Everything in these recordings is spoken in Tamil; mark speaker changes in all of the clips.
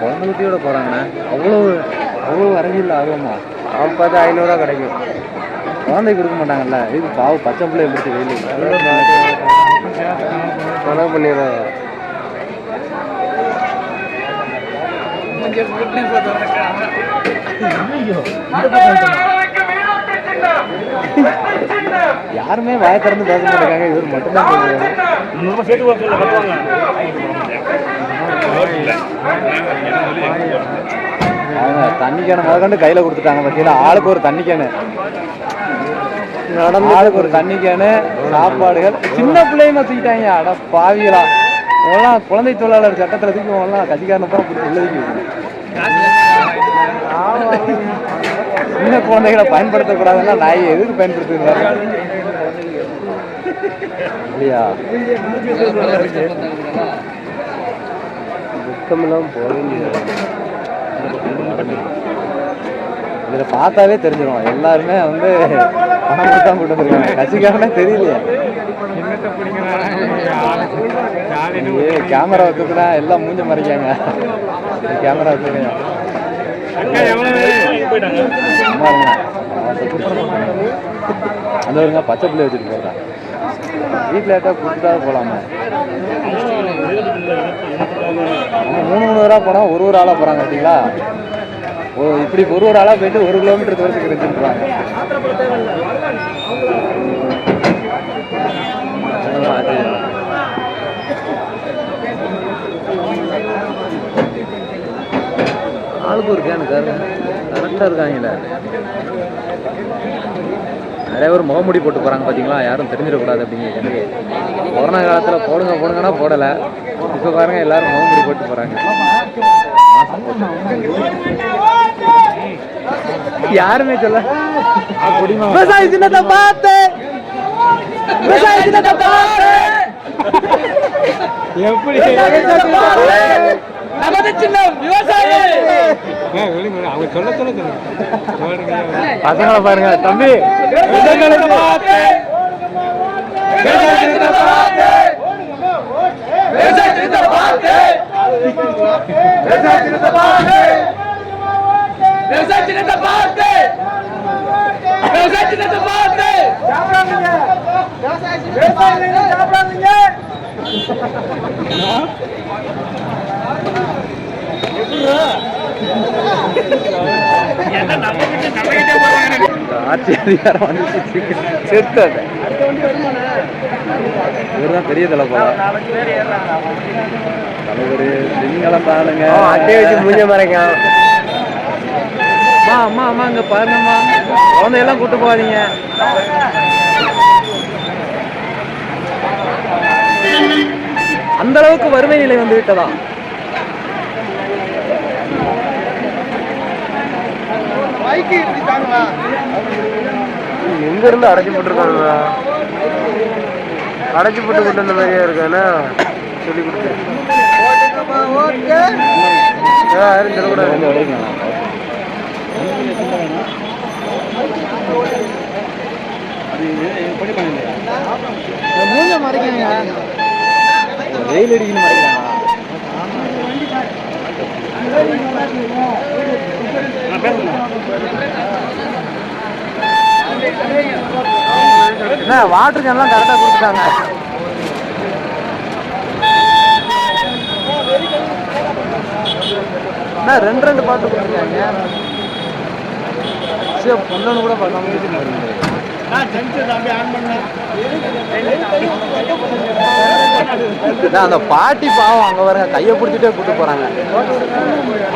Speaker 1: குழந்தை குட்டியோட போகிறாங்கண்ணே அவ்வளோ அவ்வளோ அரசியல் ஆர்வமா?
Speaker 2: அவன் பார்த்து ஐநூறுரூவா கிடைக்கும்.
Speaker 1: குழந்தை கொடுக்க மாட்டாங்கல்ல? இது பாவம் பச்சை பிள்ளைய பிடிச்சி வெயில்
Speaker 2: கணக்கு பண்ணிடுறாங்க
Speaker 1: யாருமே வாய திறந்து பேச மாட்டாங்க இவர் மட்டும்தான் தண்ணி கேனை முதற்கொண்டு கையில் கொடுத்துட்டாங்க பார்த்தீங்களா ஆளுக்கு ஒரு தண்ணி கேனு. ஆளுக்கு ஒரு தண்ணி கேனு சாப்பாடுகள். சின்ன பிள்ளைங்க தூக்கிட்டாங்க. அட பாவிகளா. இவெல்லாம் குழந்தை தொழிலாளர் சட்டத்தில் தூக்கி இவெல்லாம் கட்சிக்காரனை பூரா பிடிச்சி உள்ள தூக்கி வைக்கணும். சின்ன குழந்தைகளை பயன்படுத்தக்கூடாதுன்னா நாய் எதுக்கு பயன்படுத்துகிறாரு இல்லையா?
Speaker 2: துக்கமெல்லாம் போக
Speaker 1: இதில் பார்த்தாலே தெரிஞ்சிடும் எல்லாருமே வந்து பணம் தான் கூட்டு வந்திருக்காங்க கட்சிக்காரனே தெரியலையே. ஏ கேமரா வச்சுக்கிட்டா எல்லாம் மூஞ்ச மறைக்காங்க. கேமரா வச்சுக்கணும் அந்த ஒருங்க பச்சை பிள்ளை வச்சுட்டு போகிறேன் வீட்டில் ஏட்டா கொடுத்துட்டா போகலாமா மூணு மூணு ரூபா போனால் ஒரு ஒரு ஆளாக போகிறாங்க பார்த்தீங்களா? ஓ இப்படி ஒரு ஒரு ஆளாக போயிட்டு ஒரு கிலோமீட்டர் தூரத்துக்கு இருந்துருவாங்க ஆளுக்கு ஒரு கேனு கரெக்டாக இருக்காங்கல்ல நிறைய பேர் முகமுடி போட்டு போகிறாங்க பார்த்தீங்களா யாரும் தெரிஞ்சிடக்கூடாது அப்படிங்கிறது கொரோனா காலத்தில் போடுங்க போடுங்கன்னா போடலை. இப்போ பாருங்க எல்லாரும் முகமுடி போட்டு போகிறாங்க யாருமே சொல்ல விவசாய சின்னத்தை பார்த்து! விவசாய சின்னத்தை பார்த்து! எப்படி? நமது சின்னம் விவசாயி பசங்களை பாருங்க தம்பி விவசாயிகளுக்கு பார்த்து விவசாய சின்னத்தை பார்த்து விவசாய சின்னத்தை பார்த்து விவசாய சின்னத்தை பார்த்து விவசாய சின்னத்தை பார்த்து விவசாய சின்னத்தை பார்த்து ஆட்சி அதிகாரம் வந்துச்சு. செத்தது இவர்தான் பெரிய தலை போல. தலைவர் திங்களம் தானுங்க
Speaker 2: அட்டையை வச்சு மூஞ்ச மறைக்கான்
Speaker 1: அம்மா அம்மா அம்மா இங்க பாருங்கம்மா குழந்தையெல்லாம் கூட்டு போகாதீங்க. அந்த அளவுக்கு வறுமை நிலை வந்து விட்டதா?
Speaker 2: எங்க இருந்து அடைச்சி போட்டுருக்காங்க அடைச்சி போட்டு கொண்டு வந்த மாதிரியா இருக்கானே சொல்லி கொடுத்து. யாரும் சொல்லக்கூடாது.
Speaker 1: வெயில் அடிக்கணும் மறைக்கிறாங்க. என்ன வாட்டர் கேன்லாம் கரெக்டாக கொடுத்துட்டாங்க என்ன ரெண்டு ரெண்டு பாட்டு கொடுத்துருக்காங்க சரி பொண்ணு கூட பார்க்காம அதான் அந்த பாட்டி பாவம் அங்கே பாருங்க கையை பிடிச்சிட்டே கூட்டு போகிறாங்க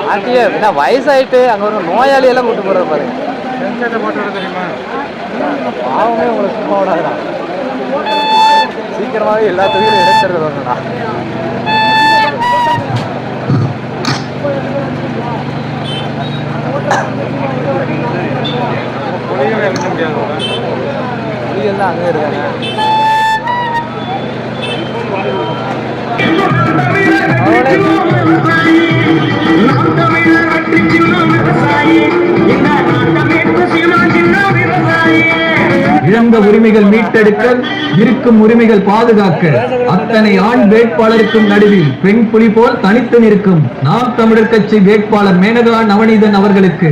Speaker 1: பாட்டியே என்ன வயசாயிட்டு அங்கே ஒரு நோயாளியெல்லாம் கூட்டு போறது பாருங்க பாவமே உங்களை சும்மா விடாதுடா. சீக்கிரமாகவே எல்லா தொழிலும் இடைச்சறது வரணும்டா புலிகள்லாம் அங்கே இருக்காங்க.
Speaker 3: இழந்த உரிமைகள் மீட்டெடுக்க இருக்கும் உரிமைகள் பாதுகாக்க அத்தனை ஆண் வேட்பாளருக்கும் நடுவில் பெண் புலி போல் தனித்து நிற்கும் நாம் தமிழர் கட்சி வேட்பாளர் மேனகா நவநீதன் அவர்களுக்கு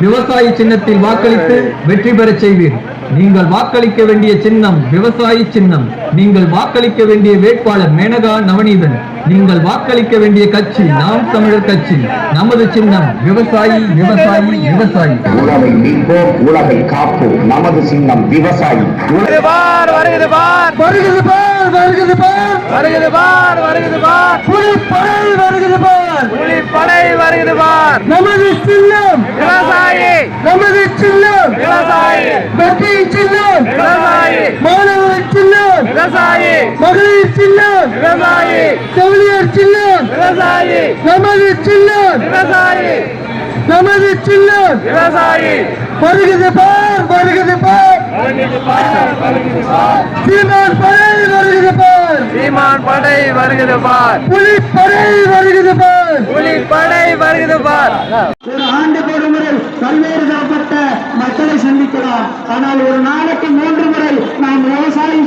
Speaker 3: விவசாய சின்னத்தில் வாக்களித்து வெற்றி பெறச் செய்வீர். நீங்கள் வாக்களிக்க வேண்டிய சின்னம் விவசாயி சின்னம். நீங்கள் வாக்களிக்க வேண்டிய வேட்பாளர் மேனகா நவநீதன். நீங்கள் வாக்களிக்க வேண்டிய கட்சி நாம் தமிழர் கட்சி. நமது சின்னம் விவசாயி விவசாயி விவசாயி.
Speaker 4: உழவை மீட்போம் உலகை காப்போம். நமது சின்னம் விவசாயி.
Speaker 1: வருகிறது பார் வருகிறது பார்.
Speaker 3: வருகிறது பார் வருகிறது பார்.
Speaker 1: வருகிறது பார் வருகிறது பார்.
Speaker 3: புலிப்படை வருகிறது பார்.
Speaker 1: புலிப்படை வருகிறது பார்.
Speaker 3: நமது சின்னம்.
Speaker 1: விவசாயி.
Speaker 3: நமது சின்னம்.
Speaker 1: விவசாயி.
Speaker 3: வெற்றி சின்னம்.
Speaker 1: விவசாயி.
Speaker 3: மாணவர் சின்னம்.
Speaker 1: விவசாயி.
Speaker 3: மகளிர் சின்னம்
Speaker 1: விவசாயி.
Speaker 3: செவிலியர் சின்னம்
Speaker 1: விவசாயி.
Speaker 3: நமது சின்னம்
Speaker 1: விவசாயி.
Speaker 3: நமது சின்னம்
Speaker 1: விவசாயி.
Speaker 3: வருகிறது பார் வருகிறது பார். சீமான் படை வருகிறது பார்.
Speaker 1: சீமான் படை வருகிறது பார்.
Speaker 3: புலிப்படை வருகிறது பார்.
Speaker 1: புலிப்படை வருகிறது பார்.
Speaker 3: ஒரு ஆண்டுக்கு ஒரு முறை பல்வேறு தரப்பட்ட மக்களை சந்திக்கலாம். ஆனால் ஒரு நாளைக்கு மூன்று முறை நாம் விவசாயி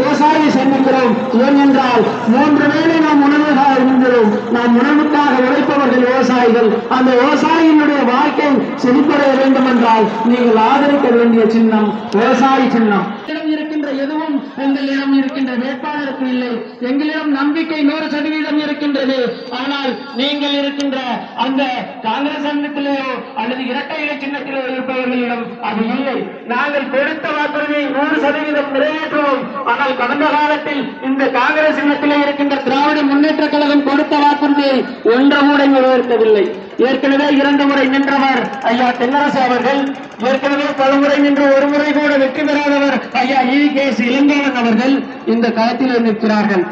Speaker 3: விவசாயியை சந்திக்கிறோம். ஏனென்றால் மூன்று வேளை நாம் உணவுக்காக இருந்தோம். நாம் உணவுக்காக உழைப்பவர்கள் விவசாயிகள். அந்த விவசாயியினுடைய வாழ்க்கை செழிப்படைய வேண்டும் என்றால் நீங்கள் ஆதரிக்க வேண்டிய சின்னம் விவசாயி சின்னம். எங்களிடம் எதுவும் எங்களிடம் இருக்கின்ற வேட்பாளருக்கு இல்லை. எங்களிடம் நம்பிக்கை நூறு சதவீதம் இருக்கின்றது. ஆனால் நீங்கள் இருக்கின்ற அந்த காங்கிரஸ் அங்கத்திலேயோ அல்லது இரட்டை இலை சின்னத்திலோ இருப்பவர்களிடம் அது இல்லை. நாங்கள் கொடுத்த வாக்குறுதியை நூறு சதவீதம் நிறைவேற்றுவோம். ஆனால் கடந்த காலத்தில் இந்த காங்கிரஸ் சின்னத்திலே இருக்கின்ற திராவிட முன்னேற்ற கழகம் கொடுத்த வாக்குறுதியை ஒன்று கூட நிறைவேற்றவில்லை ஏற்கனவே இரண்டு முறை நின்றவர் ஐயா தென்னரசு அவர்கள். ஏற்கனவே பல முறை நின்று ஒரு முறை கூட வெற்றி பெறாதவர் ஐயா இ கே இளங்கோவன் அவர்கள் இந்த களத்தில் நிற்கிறார்கள்.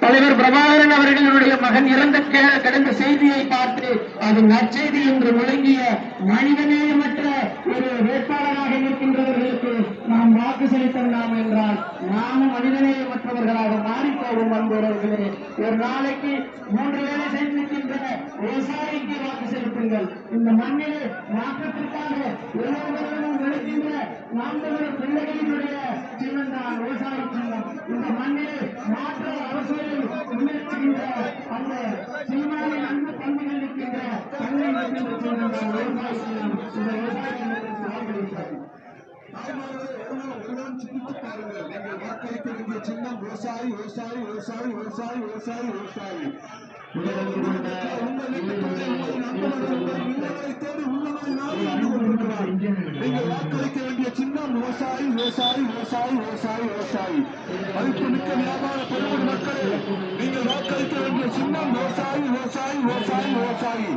Speaker 3: தலைவர் பிரபாகரன் அவர்களுடைய மகன் இறந்த கடந்த செய்தியை பார்த்து அது நற்செய்தி என்று முழங்கிய மனிதநேயமற்ற ஒரு வேட்பாளராக இருக்கின்றவர்களுக்கு நாம் வாக்கு செலுத்தலாம் என்றால் நாமும் மனிதநேயமற்றவர்களாக மாறிப்போகும் அன்பவர்களே ஒரு நாளைக்கு மூன்று வேலை செய்திருக்கின்ற விவசாயிக்கு வாக்கு செலுத்துங்கள். இந்த மண்ணில் மாற்றத்திற்காக ஒவ்வொருவரும் உழைக்கின்ற நான்கு பிள்ளைகளினுடைய சின்னம் தான் விவசாய சின்னம். இந்த மண்ணில் மாற்ற அரசியல் முன்னெடுக்கின்ற அந்த சீமானின் அன்பு பண்புகள் இருக்கின்ற தன்னை இருக்கின்ற சின்னம் தான் விவசாய சின்னம். இந்த விவசாய சின்னத்தை பாருங்கள்
Speaker 5: நீங்கள் வாக்களிக்க வேண்டிய சின்னம் விவசாயி விவசாயி விவசாயி விவசாயி விவசாயி விவசாயி வியாபார பெருமக்களே நீங்கள் வாக்களிக்க வேண்டிய சின்னம் விவசாயி விவசாயி விவசாயி விவசாயி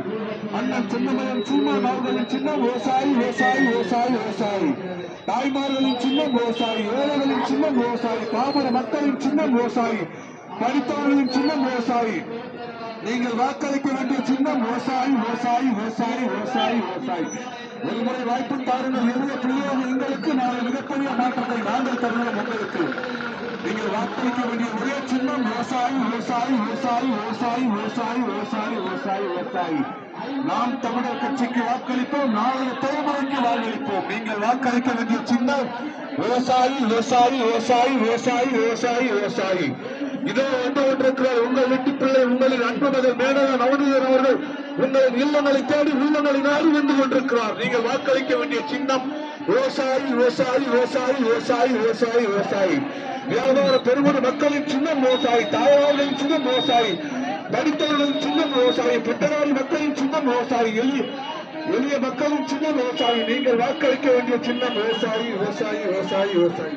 Speaker 5: அண்ணன் சின்னமயம் சீமான் அவர்களின் சின்னம் விவசாயி விவசாயி விவசாயி விவசாயி தாய்மார்களின் சின்னம் விவசாயி ஏழைகளின் சின்னம் விவசாயி பாமர மக்களின் சின்னம் விவசாயி படித்தவர்களின் சின்னம் விவசாயி நீங்கள் வாக்களிக்க வேண்டிய சின்னம் விவசாயி விவசாயி விவசாயி விவசாயி விவசாயி ஒரு முறை வாய்ப்பு தாருங்கள் எளிய பிள்ளையாக எங்களுக்கு நாளை மிகப்பெரிய மாற்றத்தை நாங்கள் தருகிறோம் உங்களுக்கு நீங்கள் வாக்களிக்க வேண்டிய ஒரே சின்னம் விவசாயி விவசாயி விவசாயி விவசாயி விவசாயி விவசாயி விவசாயி விவசாயி நாம் தமிழர் கட்சிக்கு வாக்களிப்போம் நாளைய தலைமுறைக்கு வாக்களிப்போம். நீங்கள் வாக்களிக்க வேண்டிய சின்னம் விவசாயி விவசாயி விவசாயி விவசாயி விவசாயி விவசாயி இதோ வந்து கொண்டிருக்கிறார் உங்கள் வெட்டி பிள்ளை உங்களின் அன்பு மகள் மேனகா நவநீதன் அவர்கள். உங்களின் இல்லங்களை தேடி உள்ளங்களை நாடி வந்து கொண்டிருக்கிறார். நீங்கள் வாக்களிக்க வேண்டிய சின்னம் விவசாயி விவசாயி விவசாயி விவசாயி விவசாயி விவசாயி வியாபார பெருமன மக்களின் சின்னம் விவசாயி தாய்மார்களின் சின்னம் விவசாயி படித்தவர்களும் சின்ன விவசாயி பட்டதாரி மக்களும் சின்ன விவசாயிகள் எளிய மக்களும் சின்ன விவசாயி. நீங்கள் வாக்களிக்க வேண்டிய சின்ன விவசாயி விவசாயி விவசாயி விவசாயி.